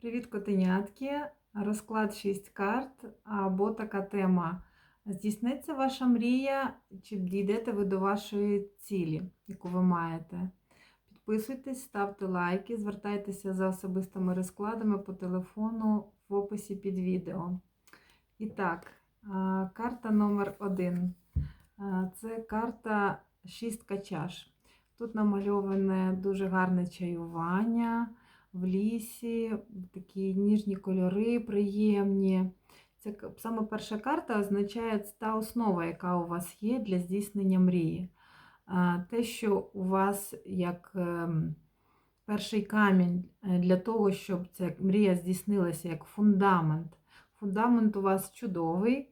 Привіт, котенятки! Розклад 6 карт або така тема. Здійсниться ваша мрія, чи дійдете ви до вашої цілі, яку ви маєте. Підписуйтесь, ставте лайки, звертайтеся за особистими розкладами по телефону в описі під відео. І так, карта номер 1 Це карта шістка чаш. Тут намальоване дуже гарне чаювання в лісі, такі ніжні кольори приємні. Це саме перша карта означає та основа, яка у вас є для здійснення мрії. Те, що у вас як ем, перший камінь е, для того, щоб ця мрія здійснилася як фундамент. Фундамент у вас чудовий.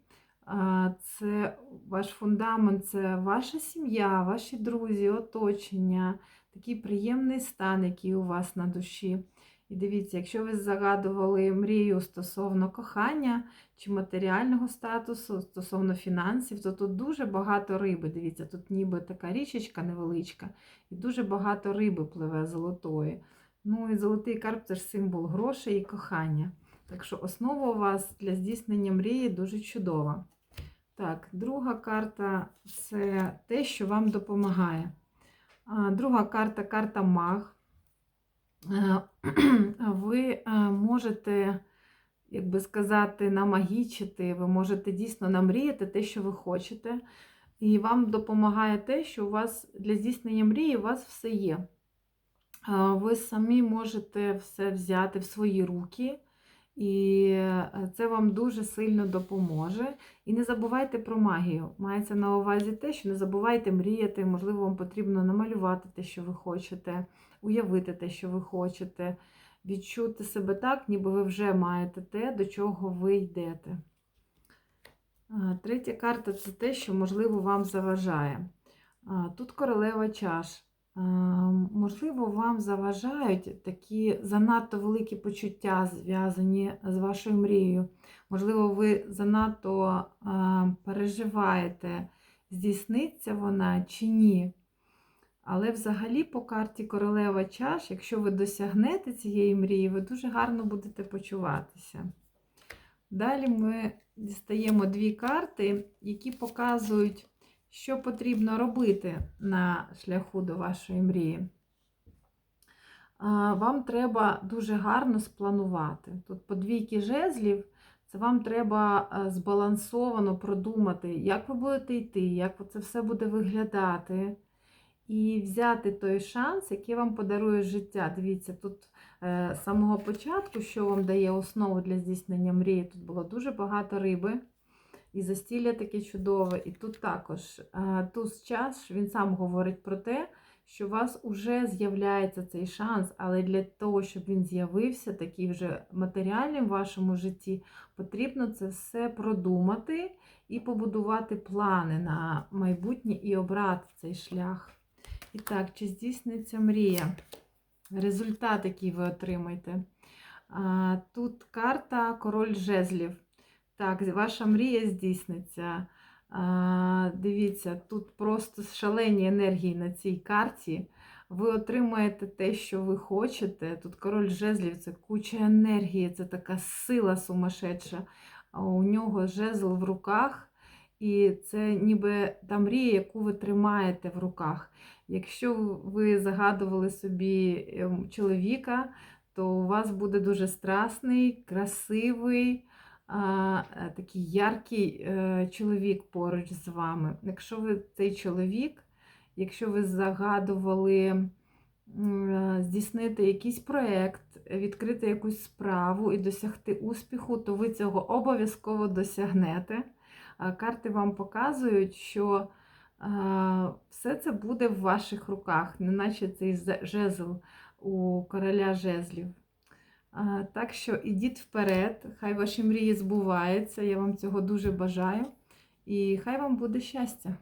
Це ваш фундамент це ваша сім'я, ваші друзі, оточення, такий приємний стан, який у вас на душі. І дивіться, якщо ви загадували мрію стосовно кохання чи матеріального статусу, стосовно фінансів, то тут дуже багато риби. Дивіться, тут ніби така річечка невеличка, і дуже багато риби пливе золотої. Ну і золотий карп це ж символ грошей і кохання. Так що основа у вас для здійснення мрії дуже чудова. Так, друга карта це те, що вам допомагає. Друга карта карта маг. Е, Ви е, можете, як би сказати, намагічити, ви можете дійсно намріяти те, що ви хочете. І вам допомагає те, що у вас для здійснення мрії у вас все є. Е, Ви самі можете все взяти в свої руки. І е, це вам дуже сильно допоможе. І не забувайте про магію. Мається на увазі те, що не забувайте мріяти, можливо, вам потрібно намалювати те, що ви хочете, уявити те, що ви хочете, відчути себе так, ніби ви вже маєте те, до чого ви йдете. Третя карта це те, що, можливо, вам заважає. Тут королева чаш. А, Можливо, вам заважають такі занадто великі почуття, зв'язані з вашою мрією. Можливо, ви занадто переживаєте, здійсниться вона чи ні. Але взагалі по карті королева чаш, якщо ви досягнете цієї мрії, ви дуже гарно будете почуватися. Далі ми дістаємо дві карти, які показують, що потрібно робити на шляху до вашої мрії. Вам треба дуже гарно спланувати. Тут по двійки жезлів, це вам треба е, збалансовано продумати, як ви будете йти, як це все буде виглядати. І взяти той шанс, який вам подарує життя. Дивіться, тут е, з самого початку, що вам дає основу для здійснення мрії, тут було дуже багато риби. І застілля таке чудове. І тут також е, туз час він сам говорить про те, що у вас вже з'являється цей шанс, але для того, щоб він з'явився, такий вже матеріальний в вашому житті, потрібно це все продумати і побудувати плани на майбутнє і обрати цей шлях. І так, чи здійсниться мрія? Результат, який ви отримаєте. Тут карта король жезлів. Так, ваша мрія здійсниться. А, Дивіться, тут просто шалені енергії на цій карті. Ви отримаєте те, що ви хочете. Тут король жезлів це куча енергії, це така сила сумасшедша. А У нього жезл в руках, і це ніби та мрія, яку ви тримаєте в руках. Якщо ви загадували собі ем, чоловіка, то у вас буде дуже страсний, красивий, такий яркий е, чоловік поруч з вами. Якщо ви цей чоловік, якщо ви загадували е, здійснити якийсь проєкт, відкрити якусь справу і досягти успіху, то ви цього обов'язково досягнете. Карти вам показують, що все це буде в ваших руках, неначе цей жезл у короля жезлів. Так що ідіть вперед, хай ваші мрії збуваються. Я вам цього дуже бажаю. І хай вам буде щастя!